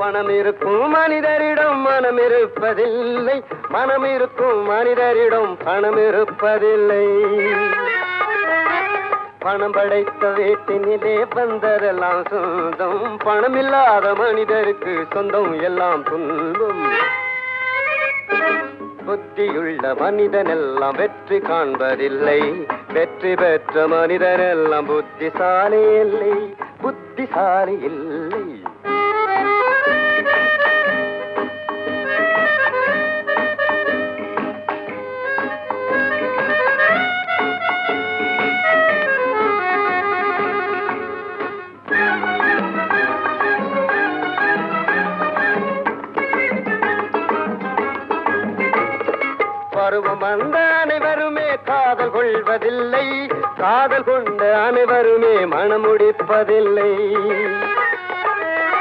பணம் இருக்கும் மனிதரிடம் மனம் இருப்பதில்லை மனம் இருக்கும் மனிதரிடம் பணம் இருப்பதில்லை பணம் படைத்த வீட்டினிலே வந்ததெல்லாம் சொந்தம். பணம் இல்லாத மனிதருக்கு சொந்தம் எல்லாம் துன்பம். புத்தியுள்ள மனிதனெல்லாம் வெற்றி காண்பதில்லை. வெற்றி பெற்ற மனிதனெல்லாம் புத்திசாலி இல்லை. புத்திசாலி இல்லை. பருவம் அந்த அனைவருமே காதல் கொள்வதில்லை. காதல் கொண்ட அனைவருமே மனமுடிப்பதில்லை